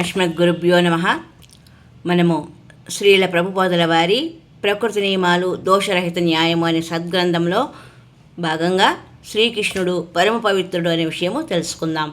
అస్మద్గురుభ్యో నమ. మనము శ్రీల ప్రభుబోధల వారి ప్రకృతి నియమాలు దోషరహిత న్యాయము అనే సద్గ్రంథంలో భాగంగా శ్రీకృష్ణుడు పరమ పవిత్రుడు అనే విషయము తెలుసుకుందాం.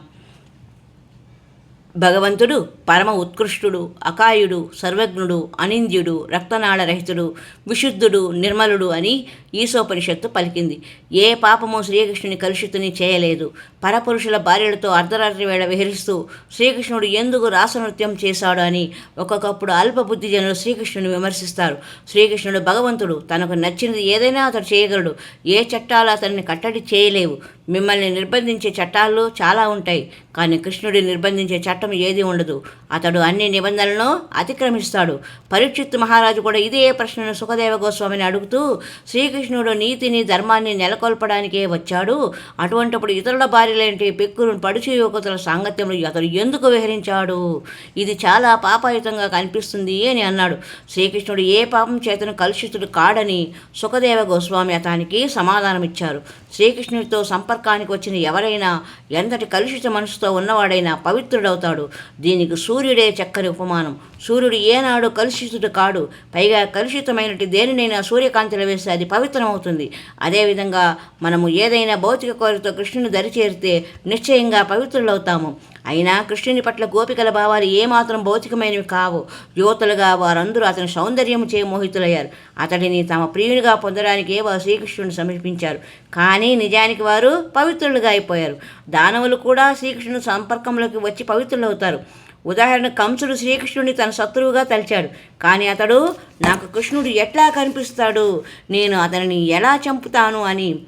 భగవంతుడు పరమ ఉత్కృష్టుడు అకాయుడు సర్వజ్ఞుడు అనింద్యుడు రక్తనాళరహితుడు విశుద్ధుడు నిర్మలుడు అని ఈశోపనిషత్తు పలికింది. ఏ పాపము శ్రీకృష్ణుని కలుషితుని చేయలేదు. పరపురుషుల భార్యలతో అర్ధరాత్రి వేళ విహరిస్తూ శ్రీకృష్ణుడు ఎందుకు రాసనృత్యం చేశాడు అని ఒక్కొక్కప్పుడు అల్పబుద్ధి జనులు శ్రీకృష్ణుని విమర్శిస్తారు. శ్రీకృష్ణుడు భగవంతుడు తనకు నచ్చినది ఏదైనా అతడు చేయగలడు. ఏ చట్టాలు అతన్ని కట్టడి చేయలేవు. మిమ్మల్ని నిర్బంధించే చట్టాల్లో చాలా ఉంటాయి. కానీ కృష్ణుడి నిర్బంధించే చట్టం ఏది ఉండదు. అతడు అన్ని నిబంధనలను అతిక్రమిస్తాడు. పరీక్షిత్ మహారాజు కూడా ఇదే ప్రశ్నను సుఖదేవ గోస్వామిని అడుగుతూ శ్రీకృష్ణుడు నీతిని ధర్మాన్ని నెలకొల్పడానికే వచ్చాడు. అటువంటిప్పుడు ఇతరుల భార్యలేంటి? పెక్కును పడుచు యువకుల సాంగత్యంలో అతడు ఎందుకు విహరించాడు? ఇది చాలా పాపాయుతంగా కనిపిస్తుంది అని అన్నాడు. శ్రీకృష్ణుడు ఏ పాపం చేతను కలుషితుడు కాడని సుఖదేవ గోస్వామి అతనికి సమాధానమిచ్చారు. శ్రీకృష్ణుడితో సంపర్కానికి వచ్చిన ఎవరైనా ఎంతటి కలుషిత మనసుతో ఉన్నవాడైనా పవిత్రుడవుతాడు. దీనికి సూర్యుడే చక్కని ఉపమానం. సూర్యుడు ఏనాడు కలుషితుడు కాడు. పైగా కలుషితమైనటి దేనినైనా సూర్యకాంతిలో వేస్తే అది పవిత్రమవుతుంది. అదేవిధంగా మనము ఏదైనా భౌతిక కోరికతో కృష్ణుని దరిచేరితే నిశ్చయంగా పవిత్రులవుతాము. అయినా కృష్ణుని పట్ల గోపికల భావాలు ఏమాత్రం భౌతికమైనవి కావు. యువతులుగా వారందరూ అతని సౌందర్యం చే మోహితులయ్యారు. అతడిని తమ ప్రియునిగా పొందడానికే వారు శ్రీకృష్ణుని సమర్పించారు. కానీ నిజానికి వారు పవిత్రులుగా అయిపోయారు. దానవులు కూడా శ్రీకృష్ణుని సంపర్కంలోకి వచ్చి పవిత్రులవుతారు. ఉదాహరణ కంసుడు శ్రీకృష్ణుడిని తన శత్రువుగా తలిచాడు. కానీ అతడు నాకు కృష్ణుడు ఎట్లా కనిపిస్తాడు? నేను అతనిని ఎలా చంపుతాను అని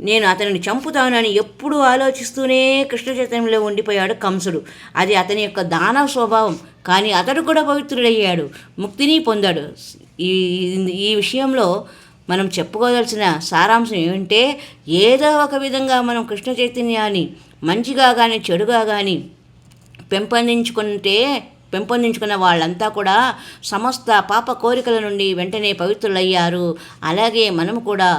నేను అతనిని చంపుతాను అని ఎప్పుడూ ఆలోచిస్తూనే కృష్ణ చైతన్యంలో ఉండిపోయాడు కంసుడు. అది అతని యొక్క దానవ స్వభావం. కానీ అతడు కూడా పవిత్రుడయ్యాడు. ముక్తిని పొందాడు. ఈ ఈ విషయంలో మనం చెప్పుకోవాల్సిన సారాంశం ఏమంటే ఏదో ఒక విధంగా మనం కృష్ణ చైతన్యాన్ని మంచిగా కానీ చెడుగా కానీ పెంపొందించుకుంటే పెంపొందించుకున్న వాళ్ళంతా కూడా సమస్త పాప కోరికల నుండి వెంటనే పవిత్రులయ్యారు. అలాగే మనము కూడా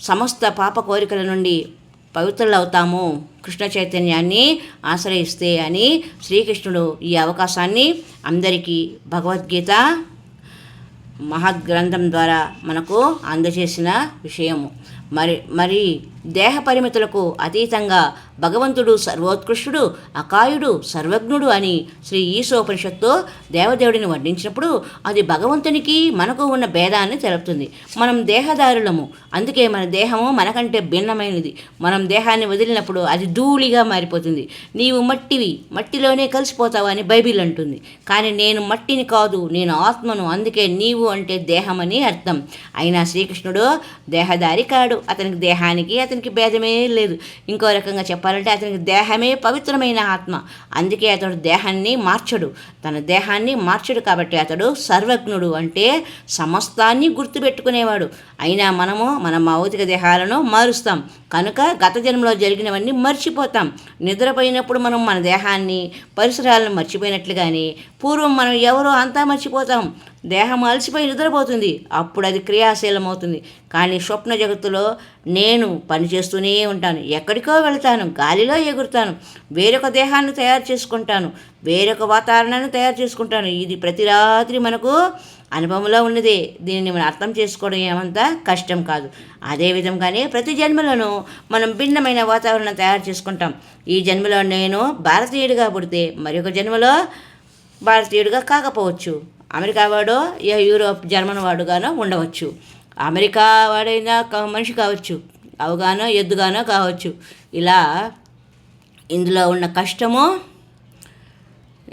సమస్త పాప కోరికల నుండి పవిత్రులవుతాము. కృష్ణ చైతన్యాన్ని ఆశ్రయిస్తే అని శ్రీకృష్ణుడు ఈ అవకాశాన్ని అందరికీ భగవద్గీత మహద్గ్రంథం ద్వారా మనకు అందజేసిన విషయము. మరి మరి దేహ పరిమితులకు అతీతంగా భగవంతుడు సర్వోత్కృష్టుడు అకాయుడు సర్వజ్ఞుడు అని శ్రీ ఈశోపనిషత్తు దేవదేవుడిని వర్ణించినప్పుడు అది భగవంతునికి మనకు ఉన్న భేదాన్ని తెలుపుతుంది. మనం దేహదారులము. అందుకే మన దేహము మనకంటే భిన్నమైనది. మనం దేహాన్ని వదిలినప్పుడు అది ధూళిగా మారిపోతుంది. నీవు మట్టివి. మట్టిలోనే కలిసిపోతావు అని బైబిల్ అంటుంది. కానీ నేను మట్టిని కాదు నేను ఆత్మను. అందుకే నీవు అంటే దేహమని అర్థం. అయినా శ్రీకృష్ణుడు దేహదారి కాడు. అతనికి దేహానికి అతనికి భేదమే లేదు. ఇంకో రకంగా చెప్పాలంటే అతనికి దేహమే పవిత్రమైన ఆత్మ. అందుకే అతడు దేహాన్ని మార్చడు. తన దేహాన్ని మార్చడు కాబట్టి అతడు సర్వజ్ఞుడు అంటే సమస్తాన్ని గుర్తుపెట్టుకునేవాడు. అయినా మనము మన భౌతిక దేహాలను మారుస్తాం. కనుక గత జన్మలో జరిగినవన్నీ మర్చిపోతాం. నిద్రపోయినప్పుడు మనం మన దేహాన్ని పరిసరాలను మర్చిపోయినట్లుగానే పూర్వం మనం ఎవరో అంతా మర్చిపోతాం. దేహం అలసిపోయి నిద్రపోతుంది. అప్పుడు అది క్రియాశీలమవుతుంది. కానీ స్వప్న జగత్తులో నేను పనిచేస్తూనే ఉంటాను. ఎక్కడికో వెళ్తాను. గాలిలో ఎగురుతాను. వేరొక దేహాన్ని తయారు చేసుకుంటాను. వేరొక వాతావరణాన్ని తయారు చేసుకుంటాను. ఇది ప్రతి రాత్రి మనకు అనుభవంలో ఉన్నదే. దీనిని మనం అర్థం చేసుకోవడం ఏమంత కష్టం కాదు. అదే విధంగానే ప్రతి జన్మలోనూ మనం భిన్నమైన వాతావరణం తయారు చేసుకుంటాం. ఈ జన్మలో నేను భారతీయుడిగా పుడితే మరొక జన్మలో భారతీయుడిగా కాకపోవచ్చు. అమెరికా వాడో యూరోప్ జర్మన్ వాడుగానో ఉండవచ్చు. అమెరికా వాడైనా మనిషి కావచ్చు. అవగానో ఎద్దుగానో కావచ్చు. ఇలా ఇందులో ఉన్న కష్టము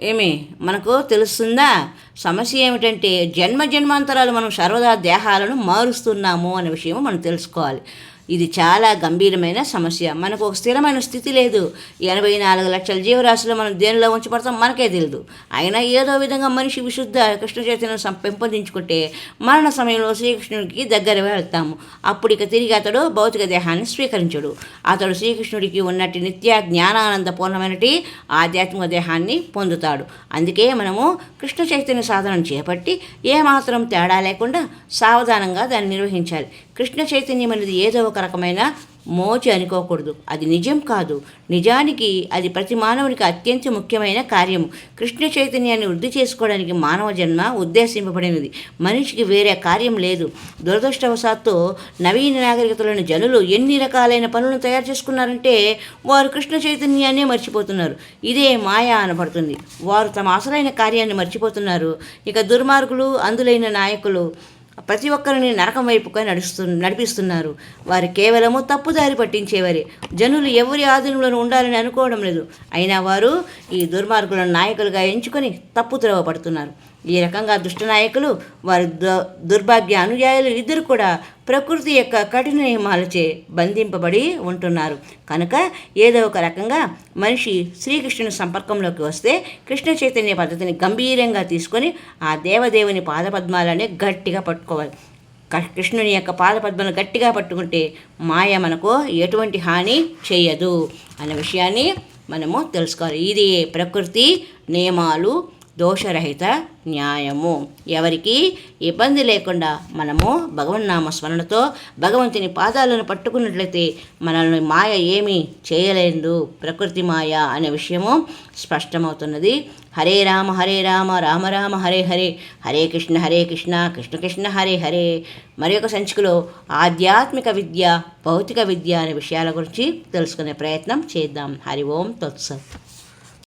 ఏమి? మనకు తెలుస్తుందా? సమస్య ఏమిటంటే జన్మ జన్మాంతరాలు మనం సర్వదా దేహాలను మారుస్తున్నాము అనే విషయం మనం తెలుసుకోవాలి. ఇది చాలా గంభీరమైన సమస్య. మనకు ఒక స్థిరమైన స్థితి లేదు. ఎనభై నాలుగు లక్షల జీవరాశులు మనం దేనిలో ఉంచబడతాం మనకే తెలియదు అయినా ఏదో విధంగా మనిషి విశుద్ధ కృష్ణ చైతన్యం పెంపొందించుకుంటే మరణ సమయంలో శ్రీకృష్ణుడికి దగ్గర వెళ్తాము. అప్పుడు ఇక తిరిగి అతడు భౌతిక దేహాన్ని స్వీకరించడు. అతడు శ్రీకృష్ణుడికి ఉన్నట్టు నిత్య జ్ఞానానంద పూర్ణమైనటి ఆధ్యాత్మిక దేహాన్ని పొందుతాడు. అందుకే మనము కృష్ణ చైతన్య సాధన చేపట్టి ఏమాత్రం తేడా లేకుండా సావధానంగా దాన్ని నిర్వహించాలి. కృష్ణ చైతన్యం అనేది ఏదో ఒక రకమైన మోచి అనుకోకూడదు. అది నిజం కాదు. నిజానికి అది ప్రతి మానవునికి అత్యంత ముఖ్యమైన కార్యము. కృష్ణ చైతన్యాన్ని వృద్ధి చేసుకోవడానికి మానవ జన్మ ఉద్దేశింపబడినది. మనిషికి వేరే కార్యం లేదు. దురదృష్టవశాత్తు నవీన నాగరికతలోని జనులు ఎన్ని రకాలైన పనులను తయారు చేసుకున్నారంటే వారు కృష్ణ చైతన్యాన్నే మర్చిపోతున్నారు. ఇదే మాయా అనబడుతుంది. వారు తమ అసలైన కార్యాన్ని మర్చిపోతున్నారు. ఇక దుర్మార్గులు అందులైన నాయకులు ప్రతి ఒక్కరిని నరకం వైపుగా నడుస్తు నడిపిస్తున్నారు. వారు కేవలము తప్పుదారి పట్టించేవారే. జనులు ఎవరి ఆధీనంలోనూ ఉండాలని అనుకోవడం లేదు. అయినా వారు ఈ దుర్మార్గులను నాయకులుగా ఎంచుకొని తప్పుద్రవ పడుతున్నారు. ఈ రకంగా దుష్ట నాయకులు వారి దు- దుర్భాగ్య అనుయాయులు ఇద్దరు కూడా ప్రకృతి యొక్క కఠిన నియమాలచే బంధింపబడి ఉంటున్నారు. కనుక ఏదో ఒక రకంగా మనిషి శ్రీకృష్ణుని సంపర్కంలోకి వస్తే కృష్ణ చైతన్య పద్ధతిని గంభీరంగా తీసుకొని ఆ దేవదేవుని పాదపద్మాలనే గట్టిగా పట్టుకోవాలి. క- కృష్ణుని యొక్క పాదపద్మను గట్టిగా పట్టుకుంటే మాయ మనకు ఎటువంటి హాని చేయదు అనే విషయాన్ని మనము తెలుసుకోవాలి. ఇది ప్రకృతి నియమాలు దోషరహిత న్యాయము. ఎవరికి ఇబ్బంది లేకుండా మనము భగవన్నామ స్మరణతో భగవంతుని పాదాలను పట్టుకున్నట్లయితే మనల్ని మాయ ఏమీ చేయలేదు. ప్రకృతి మాయ అనే విషయము స్పష్టమవుతున్నది. హరే రామ హరే రామ రామ రామ హరే హరే హరే కృష్ణ హరే కృష్ణ కృష్ణ కృష్ణ హరే హరే. మరి ఒక సంచికలో ఆధ్యాత్మిక విద్య భౌతిక విద్య అనే విషయాల గురించి తెలుసుకునే ప్రయత్నం చేద్దాం. హరి ఓం తత్సత్.